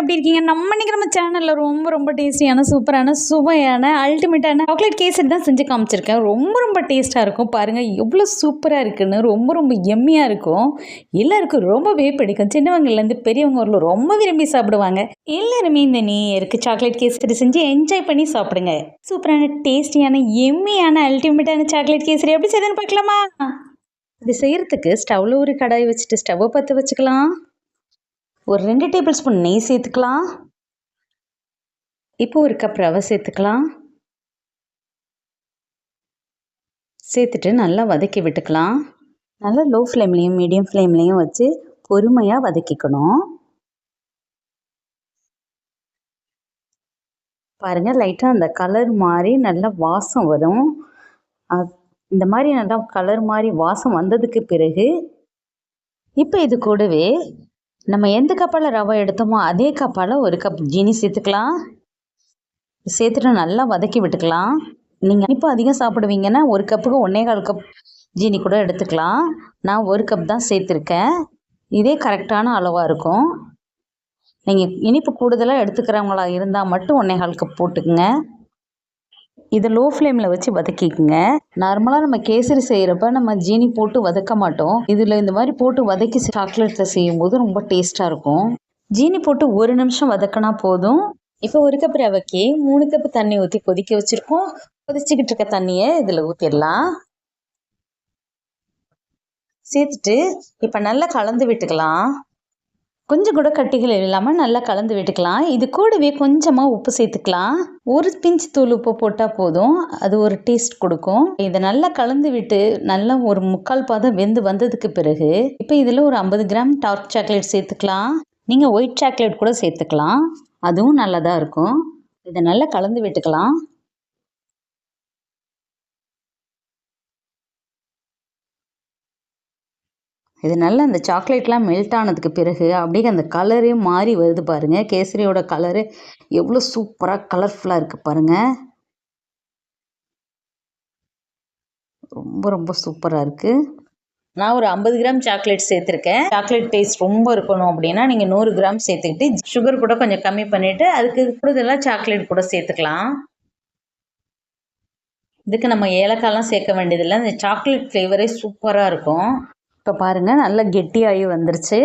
எப்படி இருக்கீங்க? நம்ம இன்னைக்கு நம்ம சேனலில் ரொம்ப ரொம்ப டேஸ்டியான சூப்பரான சுவையான அல்டிமேட்டான சாக்லேட் கேசரி தான் செஞ்சு காமிச்சிருக்கேன். ரொம்ப ரொம்ப டேஸ்ட்டாக இருக்கும். பாருங்கள் எவ்வளோ சூப்பராக இருக்குன்னு ரொம்ப ரொம்ப எம்மியாக இருக்கும். எல்லாருக்கும் ரொம்பவே பிடிக்கும். சின்னவங்கலேருந்து பெரியவங்க ஊரில் ரொம்ப விரும்பி சாப்பிடுவாங்க. எல்லாருமே இந்த நீ சாக்லேட் கேசரி செஞ்சு என்ஜாய் பண்ணி சாப்பிடுங்க. சூப்பரான டேஸ்டியான எம்மியான அல்டிமேட்டான சாக்லேட் கேசரி எப்படி செய்யுதுன்னு பார்க்கலாமா? இது செய்கிறதுக்கு ஸ்டவ்வில் ஒரு கடாய் வச்சுட்டு ஸ்டவ்வை பற்ற வச்சுக்கலாம். ஒரு ரெண்டு டேபிள் ஸ்பூன் நெய் சேர்த்துக்கலாம். இப்போ ஒரு கப் ரவை சேர்த்துக்கலாம். சேர்த்துட்டு நல்லா வதக்கி விட்டுக்கலாம். நல்லா லோ ஃப்ளேம்லேயும் மீடியம் ஃப்ளேம்லேயும் வச்சு பொறுமையாக வதக்கிக்கணும். பாருங்கள் லைட்டாக அந்த கலர் மாதிரி நல்லா வாசம் வரும். இந்த மாதிரி நல்லா கலர் மாதிரி வாசம் வந்ததுக்கு பிறகு இப்போ இது கூடவே நம்ம எந்த கப்பால் ரவை எடுத்தோமோ அதே கப்பால் ஒரு கப் ஜீனி சேர்த்துக்கலாம். சேர்த்துட்டு நல்லா வதக்கி விட்டுக்கலாம். நீங்கள் இப்போ அதிகம் சாப்பிடுவீங்கன்னா ஒரு கப்புக்கு ஒன்றே கால் கப் ஜீனி கூட எடுத்துக்கலாம். நான் ஒரு கப் தான் சேர்த்துருக்கேன். இதே கரெக்டான அளவாக இருக்கும். நீங்கள் இனிப்பு கூடுதலாக எடுத்துக்கிறவங்களா இருந்தால் மட்டும் ஒன்றே கால் கப் போட்டுக்குங்க. இதை லோ ஃப்ளேமில் வச்சு வதக்கிக்குங்க. நார்மலாக நம்ம கேசரி செய்கிறப்ப நம்ம ஜீனி போட்டு வதக்க மாட்டோம். இதில் இந்த மாதிரி போட்டு வதக்கி சாக்லேட்டில் செய்யும்போது ரொம்ப டேஸ்ட்டாக இருக்கும். ஜீனி போட்டு ஒரு நிமிஷம் வதக்கினா போதும். இப்போ ஒரு கப் ரவைக்கு மூணு கப் தண்ணி ஊற்றி கொதிக்க வச்சுருக்கோம். கொதிச்சுக்கிட்டு இருக்க தண்ணியை இதில் ஊற்றிடலாம் சேர்த்துட்டு இப்போ நல்லா கலந்து விட்டுக்கலாம். கொஞ்சம் கூட கட்டிகள் இல்லாமல் நல்லா கலந்து விட்டுக்கலாம். இது கூடவே கொஞ்சமாக உப்பு சேர்த்துக்கலாம். ஒரு பிஞ்சு தூள் உப்பு போட்டால் போதும். அது ஒரு டேஸ்ட் கொடுக்கும். இதை நல்லா கலந்து விட்டு நல்லா ஒரு முக்கால் பாதம் வெந்து வந்ததுக்கு பிறகு இப்போ இதில் ஒரு ஐம்பது கிராம் டார்க் சாக்லேட் சேர்த்துக்கலாம். நீங்கள் ஒயிட் சாக்லேட் கூட சேர்த்துக்கலாம். அதுவும் நல்லதாக இருக்கும். இதை நல்லா கலந்து விட்டுக்கலாம். இது நல்லா அந்த சாக்லேட்லாம் மெல்ட் ஆனதுக்கு பிறகு அப்படியே அந்த கலரே மாறி வருது பாருங்கள் கேசரியோட கலரு எவ்வளோ சூப்பராக கலர்ஃபுல்லாக இருக்குது பாருங்கள் ரொம்ப ரொம்ப சூப்பராக இருக்குது நான் ஒரு ஐம்பது கிராம் சாக்லேட் சேர்த்துருக்கேன். சாக்லேட் டேஸ்ட் ரொம்ப இருக்கணும் அப்படின்னா நீங்கள் நூறு கிராம் சேர்த்துக்கிட்டு சுகர் கூட கொஞ்சம் கம்மி பண்ணிவிட்டு அதுக்கு கூடுதலாக சாக்லேட் கூட சேர்த்துக்கலாம். இதுக்கு நம்ம ஏலக்காய்லாம் சேர்க்க வேண்டியதில்லை. இந்த சாக்லேட் ஃப்ளேவரே சூப்பராக இருக்கும். இப்போ பாருங்கள் நல்லா கெட்டியாகி வந்துருச்சு.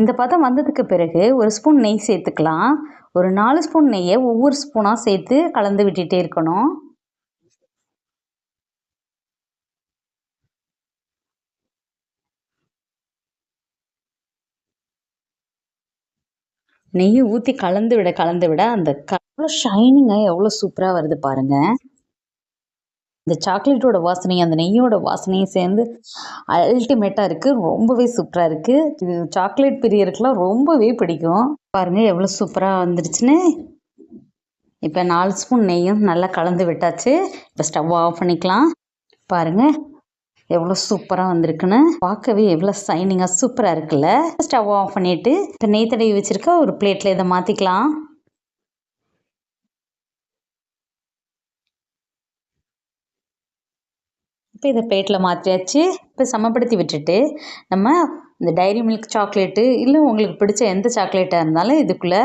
இந்த பதம் வந்ததுக்கு பிறகு ஒரு ஸ்பூன் நெய் சேர்த்துக்கலாம். ஒரு நாலு ஸ்பூன் நெய்யை ஒவ்வொரு ஸ்பூனாக சேர்த்து கலந்து விட்டுட்டே இருக்கணும். நெய்யை ஊற்றி கலந்து விட கலந்து விட அந்த கலர் ஷைனிங்காக எவ்வளோ சூப்பராக வருது பாருங்கள் இந்த சாக்லேட்டோட வாசனையும் அந்த நெய்யோட வாசனையும் சேர்ந்து அல்டிமேட்டாக இருக்குது ரொம்பவே சூப்பராக இருக்குது இது சாக்லேட் பிரியருக்குலாம் ரொம்பவே பிடிக்கும். பாருங்கள் எவ்வளோ சூப்பராக வந்துருச்சுன்னு. இப்போ நாலு ஸ்பூன் நெய்யும் நல்லா கலந்து விட்டாச்சு. இப்போ ஸ்டவ் ஆஃப் பண்ணிக்கலாம். பாருங்கள் எவ்வளோ சூப்பராக வந்திருக்குன்னு. பார்க்கவே எவ்வளோ சைனிங்காக சூப்பராக இருக்குல்ல. ஸ்டவ் ஆஃப் பண்ணிவிட்டு இப்போ நெய் தடவி வச்சுருக்க ஒரு பிளேட்டில் இதை மாற்றிக்கலாம் இப்போ இதை பிளேட்டில் மாற்றியாச்சு இப்போ சமப்படுத்தி விட்டுட்டு நம்ம இந்த டைரி மில்க் சாக்லேட்டு இல்லை உங்களுக்கு பிடிச்ச எந்த சாக்லேட்டாக இருந்தாலும் இதுக்குள்ளே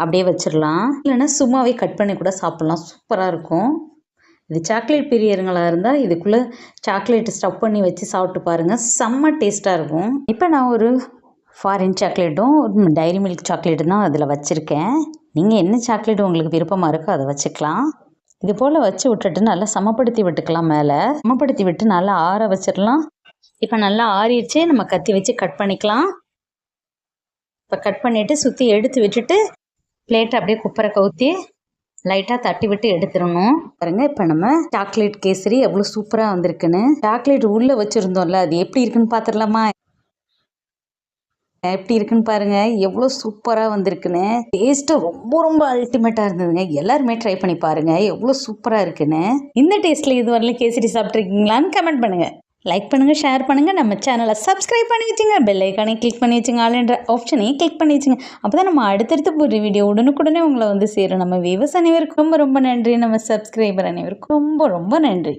அப்படியே வச்சிடலாம். இல்லைன்னா சும்மாவே கட் பண்ணி கூட சாப்பிட்லாம். சூப்பராக இருக்கும். இது சாக்லேட் பிரியருங்களாக இருந்தால் இதுக்குள்ளே சாக்லேட்டு ஸ்டவ் பண்ணி வச்சு சாப்பிட்டு பாருங்கள் செம்ம டேஸ்ட்டாக இருக்கும். இப்போ நான் ஒரு ஃபாரின் சாக்லேட்டும் டைரி மில்க் சாக்லேட்டும் தான் அதில் வச்சுருக்கேன். நீங்கள் என்ன சாக்லேட் உங்களுக்கு விருப்பமாக இருக்கோ அதை வச்சுக்கலாம். இது போல் வச்சு விட்டுட்டு நல்லா சமப்படுத்தி விட்டுக்கலாம் மேலே. சமப்படுத்தி விட்டு நல்லா ஆற வச்சிடலாம். இப்போ நல்லா ஆறிடுச்சு. நம்ம கத்தி வச்சு கட் பண்ணிக்கலாம். இப்போ கட் பண்ணிவிட்டு சுற்றி எடுத்து விட்டுட்டு பிளேட்டை அப்படியே குப்பரை கவுத்தி லைட்டாக தட்டி விட்டு எடுத்துடணும். பாருங்க இப்போ நம்ம சாக்லேட் கேசரி எவ்வளோ சூப்பராக வந்திருக்குன்னு. சாக்லேட் உள்ளே வச்சுருந்தோம்ல அது எப்படி இருக்குன்னு பார்த்துடலாமா எப்படி இருக்குன்னு பாருங்க. எவ்வளோ சூப்பராக வந்திருக்குன்னு. டேஸ்ட்டு ரொம்ப ரொம்ப அல்டிமேட்டாக இருந்ததுங்க. எல்லாருமே ட்ரை பண்ணி பாருங்க. எவ்வளோ சூப்பராக இருக்குன்னு. இந்த டேஸ்ட்டில் இது வரலையும் கேசரி சாப்பிட்ருக்கீங்களான்னு கமெண்ட் பண்ணுங்கள் லைக் பண்ணுங்கள் ஷேர் பண்ணுங்கள் நம்ம சேனலை சப்ஸ்கிரைப் பண்ணி வச்சுங்க. பெல் ஐக்கானே கிளிக் பண்ணி வச்சுங்க. ஆளுன்ற ஆப்ஷனையும் கிளிக் பண்ணி வச்சுங்க. அப்போ தான் நம்ம அடுத்தடுத்து ஒரு வீடியோ உடனுக்குடனே உங்களை வந்து சேரும். நம்ம விவசாய அனைவருக்கும் ரொம்ப ரொம்ப நன்றி. நம்ம சப்ஸ்கிரைபர் அனைவருக்கும் ரொம்ப ரொம்ப நன்றி.